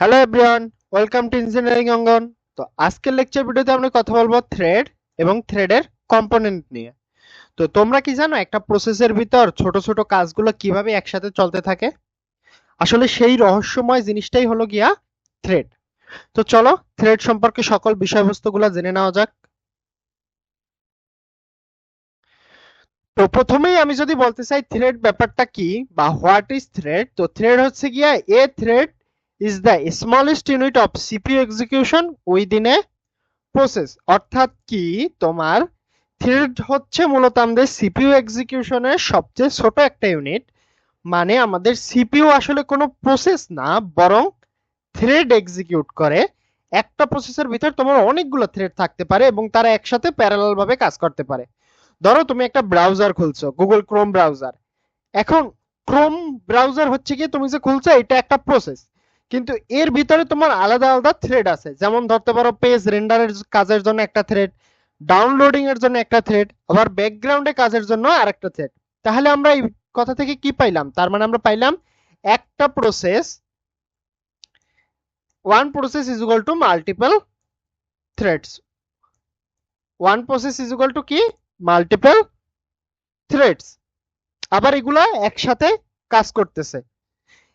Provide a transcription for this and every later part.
Hello everyone welcome to engineering Angon তো আজকের lecture ভিডিওতে আমরা কথা বলব থ্রেড এবং থ্রেডের কম্পোনেন্ট নিয়ে। তো তোমরা কি জানো, একটা প্রসেসের ভিতর ছোট ছোট কাজগুলো কীভাবে একসাথে চলতে থাকে? আসলে সেই রহস্যময় জিনিসটাই হলো গিয়া থ্রেড তো চলো থ্রেড সম্পর্কে সকল বিষয়বস্তুগুলো জেনে নেওয়া যাক। তো প্রথমেই আমি যদি বলতে চাই থ্রেড ব্যাপারটা কি বা হোয়াট ইজ থ্রেড তো থ্রেড হচ্ছে গিয়া a thread is the smallest unit of CPU execution within a process. অর্থাৎ কি? তোমার থ্রেড হচ্ছে মূলত আমাদের সিপিইউ এক্সিকিউশনের সবচেয়ে ছোট একটা ইউনিট মানে আমাদের সিপিইউ আসলে কোনো প্রসেস না, বরং থ্রেড এক্সিকিউট করে। একটা প্রসেসের ভিতর তোমার অনেকগুলো থ্রেড থাকতে পারে এবং তারা একসাথে প্যারালাল ভাবে কাজ করতে পারে। ধরো তুমি একটা ব্রাউজার খুলছো গুগল ক্রোম ব্রাউজার এখন ক্রোম ব্রাউজার হচ্ছে কি তুমি যে খুলছো, এটা একটা প্রসেস কিন্তু এর ভিতরে তোমার আলাদা আলাদা থ্রেড আছে। যেমন ধরতে পারো পেজ রেন্ডারের কাজের জন্য একটা থ্রেড ডাউনলোডিং এর জন্য একটা থ্রেড আবার ব্যাকগ্রাউন্ডে কাজের জন্য আরেকটা থ্রেড তাহলে আমরা এই কথা থেকে কি পাইলাম? তার মানে আমরা পাইলাম একটা process one process is multiple threads one process is equal to কি? মাল্টিপল থ্রেডস আবার এগুলা একসাথে কাজ করতেছে।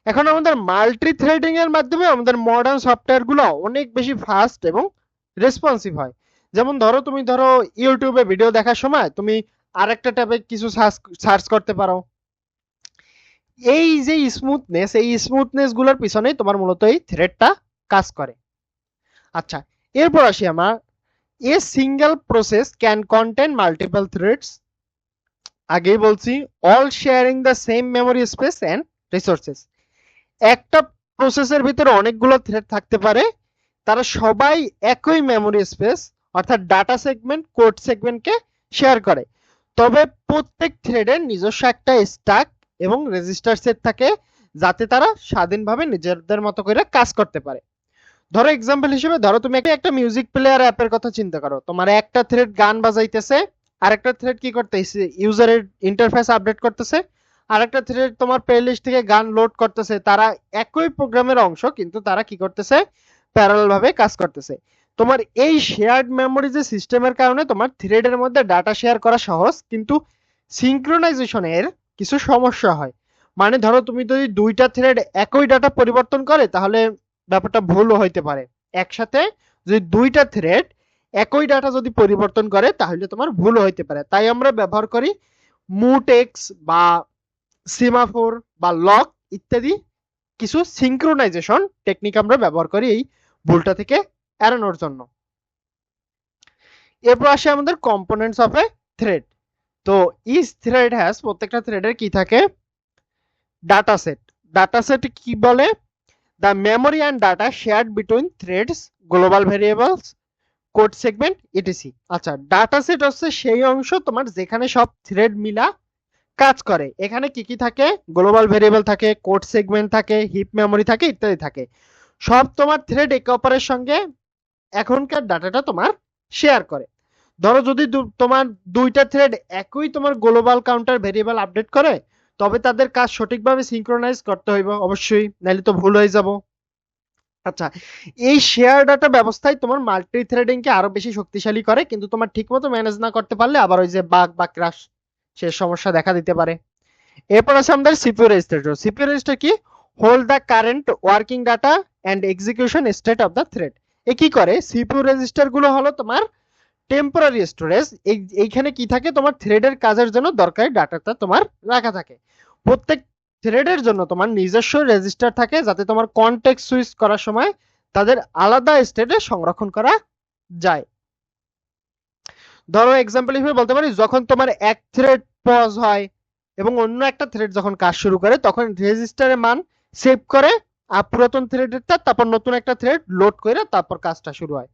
এখন আমাদের মাল্টি থ্রেডিং এর মাধ্যমে আমাদের মডার্ন সফটওয়্যারগুলো অনেক বেশি ফাস্ট এবং রেসপন্সিভ হয়। যেমন ধরো, তুমি ধরো ইউটিউবে ভিডিও দেখার সময় তুমি আরেকটা ট্যাবে কিছু সার্চ করতে পারো। এই যে স্মুথনেস এই স্মুথনেসগুলোর পিছনেই তোমার মূলত এই থ্রেডটা কাজ করে। আচ্ছা এরপর আসি আমার। A single process can contain multiple threads আগেই বলছি all sharing the same memory space and resources একটা প্রসেসের ভিতরে অনেকগুলো থ্রেড থাকতে পারে। তারা সবাই একই মেমোরি স্পেস অর্থাৎ ডাটা সেগমেন্ট কোড সেগমেন্টকে শেয়ার করে। তবে প্রত্যেক থ্রেডের নিজস্ব একটা স্ট্যাক এবং রেজিস্টার সেট থাকে, যাতে তারা স্বাধীনভাবে নিজেদের মতো করে কাজ করতে পারে। ধরো এক্সাম্পল হিসেবে, ধরো তুমি একটা মিউজিক প্লেয়ার অ্যাপের কথা চিন্তা করো। তোমার একটা থ্রেড গান বাজাইতেছে, আরেকটা থ্রেড কি করতেছে? ইউজারের ইন্টারফেস আপডেট করতেছে। আরেকটা থ্রেড তোমার প্লেলিস্ট থেকে গান লোড করতেছে। তারা একই প্রোগ্রামের অংশ, কিন্তু তারা কি করতেছে? প্যারালাল ভাবে কাজ করতেছে। তোমার এই শেয়ার্ড মেমোরি যে সিস্টেমের কারণে তোমার থ্রেডের মধ্যে ডাটা শেয়ার করা সহজ, কিন্তু সিঙ্ক্রোনাইজেশনের কিছু সমস্যা হয়। মানে ধরো তুমি যদি দুইটা থ্রেড একই ডাটা পরিবর্তন করে, তাহলে ব্যাপারটা ভুলও হইতে পারে। একসাথে যদি দুইটা থ্রেড একই ডাটা যদি পরিবর্তন করে, তাহলে তোমার ভুলও হইতে পারে। তাই আমরা ব্যবহার করি মুটেক্স বা সিমাফোর বা লক ইত্যাদি কিছু সিঙ্ক্রোনাইজেশন টেকনিক আমরা ব্যবহার করি এই ভুলটা থেকে এড়ানোর জন্য। এরপর আসে আমাদের কম্পোনেন্টস অফ এ থ্রেড তো ইচ থ্রেড হ্যাজ প্রত্যেকটা থ্রেডের কি থাকে? ডাটা সেট ডাটা সেট কি বলে? The memory and data shared between threads global variables code segment etc আচ্ছা ডাটা সেট হচ্ছে সেই অংশ তোমার যেখানে সব থ্রেড মিলা কাজ করে। এখানে কি কি থাকে? গ্লোবাল ভেরিয়েবল থাকে কোড সেগমেন্ট থাকে হিপ মেমোরি থাকে, ইত্যাদি থাকে। সব তোমার থ্রেড একে অপরের সঙ্গে এখনকার ডাটাটা তোমার শেয়ার করে। ধরো যদি তোমার দুইটা থ্রেড একই তোমার গ্লোবাল কাউন্টার ভেরিয়েবল আপডেট করে, তবে তাদের কাজ সঠিকভাবে সিঙ্ক্রোনাইজ করতে হইব অবশ্যই নাহলে তো ভুল হয়ে যাব। আচ্ছা এই শেয়ার ডাটা ব্যবস্থায় তোমার মাল্টি থ্রেডিং কে আরও বেশি শক্তিশালী করে, কিন্তু তোমার ঠিকমতো ম্যানেজ না করতে পারলে আবার ওই যে বাগ বা ক্রাশ সে সমস্যা দেখা দিতে পারে। এরপর আছে আমাদের সিপিইউ রেজিস্টার সিপিইউ রেজিস্টার কি? Hold the current working data and execution state of the thread এ কি করে? সিপিইউ রেজিস্টারগুলো হলো তোমার টেম্পোরারি স্টোরেজ এইখানে কি থাকে? তোমার থ্রেডের কাজের জন্য দরকারি ডাটাটা তোমার রাখা থাকে। প্রত্যেক থ্রেডের জন্য তোমার নিজস্ব রেজিস্টার থাকে যাতে তোমার কন্টেক্ট সুইচ করার সময় তাদের আলাদা স্টেটে সংরক্ষণ করা যায়। ধরো এক্সাম্পল হিসেবে বলতে পারি, যখন তোমার এক থ্রেড পজ হয় এবং অন্য একটা থ্রেড যখন কাজ শুরু করে, তখন রেজিস্টারের মান সেভ করে, আর পুরাতন থ্রেডেরটা তারপর নতুন একটা থ্রেড লোড করে তারপর কাজটা শুরু হয়।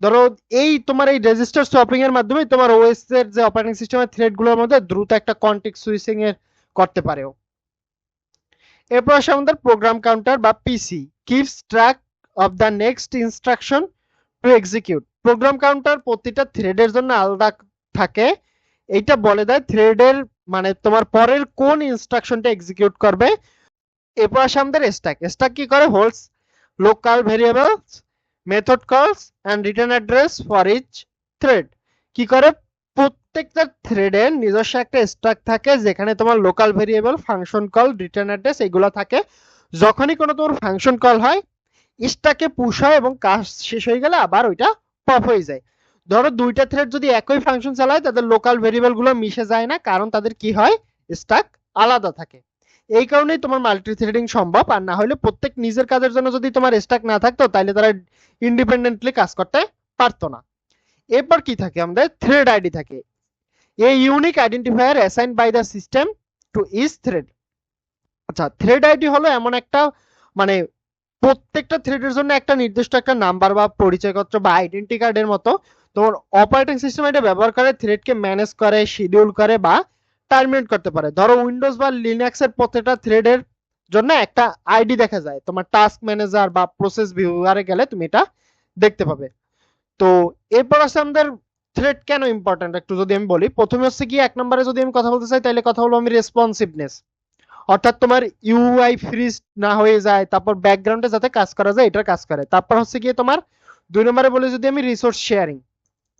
ধরো, এই তোমার এই রেজিস্টার সোয়াপিং এর মাধ্যমে তোমার ওএস এর যে অপারেটিং সিস্টেমের থ্রেডগুলোর মধ্যে দ্রুত একটা কন্টেক্ট সুইচিং এর করতে পারেও। এরপর আসে আমাদের প্রোগ্রাম কাউন্টার বা PC keeps track of the next instruction to execute program counter প্রতিটা থ্রেডের জন্য আলাদা থাকে এইটা বলে দেয় থ্রেডের মানে তোমার পরের কোন ইনস্ট্রাকশনটা এক্সিকিউট করবে? এরপর আসে আমাদের স্ট্যাক স্ট্যাক কি করে? Holds local variables method calls and return address for each thread কি করে? প্রত্যেকটা থ্রেডের নিজস্ব একটা স্ট্রাক থাকে, যেখানে তোমার local variable function call return address এগুলো থাকে। যখনই কোনো তোমার ফাংশন কল হয় স্ট্যাকে পুশ হয় এবং কাজ শেষ হয়ে গেলে আবার ওইটা পপ হয়ে যায়। ধরো দুইটা থ্রেড যদি একই ফাংশন চালায়, তাদের লোকাল ভেরিয়েবলগুলো মিশে যায় না, কারণ তাদের কি হয়? স্ট্যাক আলাদা থাকে। এই কারণেই তোমার মাল্টি থ্রেডিং সম্ভব, আর না হলে প্রত্যেক নিজের কাজের জন্য যদি তোমার স্ট্যাক না থাকতো তাহলে তারা ইন্ডিপেন্ডেন্টলি কাজ করতে পারতো না। এরপর কি থাকে? আমাদের থ্রেড আইডি থাকে। A unique identifier assign by the system to is thread আচ্ছা থ্রেড আইডি হলো এমন একটা মানে প্রত্যেকটা থ্রেডের জন্য একটা নির্দিষ্ট একটা নাম্বার বা পরিচয়পত্র বা আইডেন্টি কার্ডের মতো তোমার অপারেটিং সিস্টেম এটা ব্যবহার করে থ্রেডকে ম্যানেজ করে শিডিউল করে বা টার্মিনেট করতে পারে। ধরো উইন্ডোজ বা লিনাক্সের প্রত্যেকটা থ্রেডের জন্য একটা আইডি দেখা যায়। তোমার টাস্ক ম্যানেজার বা প্রসেস ভিউয়ারে গেলে তুমি এটা দেখতে পাবে। তো এরপর আছে আমাদের থ্রেড কেন ইম্পর্ট্যান্ট একটু যদি আমি বলি, প্রথমে হচ্ছে কি, এক নম্বরে যদি আমি কথা বলতে চাই তাহলে কথা বলব আমি রেসপন্সিভনেস অর্থাৎ তোমার ইউআই ফ্রিজ না হয়ে যায়, তারপর ব্যাকগ্রাউন্ডে যাতে কাজ করা যায়, এটার কাজ করে। তারপর হচ্ছে গিয়ে তোমার দুই নম্বরে বলে যদি আমি রিসোর্স শেয়ারিং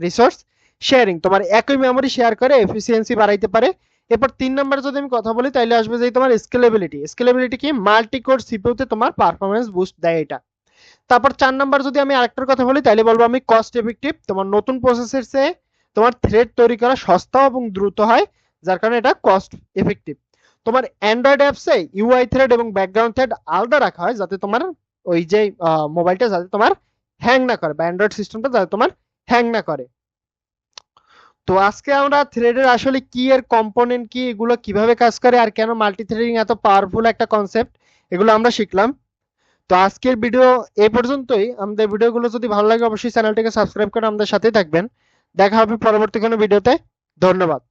রিসোর্স শেয়ারিং তোমার একই মেমোরি শেয়ার করে এফিসিয়েন্সি বাড়াইতে পারে। এরপর তিন নম্বরে যদি আমি কথা বলি তাহলে আসবে যে তোমার স্কেলেবিলিটি স্কেলেবিলিটি কি? মাল্টি কোর সিপিইউতে তোমার পারফরমেন্স বুস্ট দেয় এটা। তারপর চার নাম্বার যদি আমি আরেকটার কথা বলি তাহলে বলব আমি কস্ট এফেক্টিভ তোমার নতুন প্রসেসের চেয়ে তোমার থ্রেড তৈরি করা সস্তা এবং দ্রুত হয়, যার কারণে এটা কস্ট এফেক্টিভ তোমার অ্যান্ড্রয়েড অ্যাপসে ইউআই থ্রেড এবং ব্যাকগ্রাউন্ড থ্রেড আলাদা রাখা হয়, যাতে তোমার ওই যে মোবাইলটা যাতে তোমার হ্যাং না করে, বা অ্যান্ড্রয়েড সিস্টেমটা যাতে তোমার হ্যাং না করে। তো আজকে আমরা থ্রেডের আসলে কি এর কম্পোনেন্ট কি এগুলো কীভাবে কাজ করে আর কেন মাল্টি থ্রেডিং এত পাওয়ারফুল একটা কনসেপ্ট এগুলো আমরা শিখলাম। তো আজকের ভিডিও এ পর্যন্তই। আমাদের ভিডিওগুলো যদি ভালো লাগে, অবশ্যই চ্যানেলটিকে সাবস্ক্রাইব করে আমাদের সাথেই থাকবেন। দেখা হবে পরবর্তী কোনো ভিডিওতে ধন্যবাদ।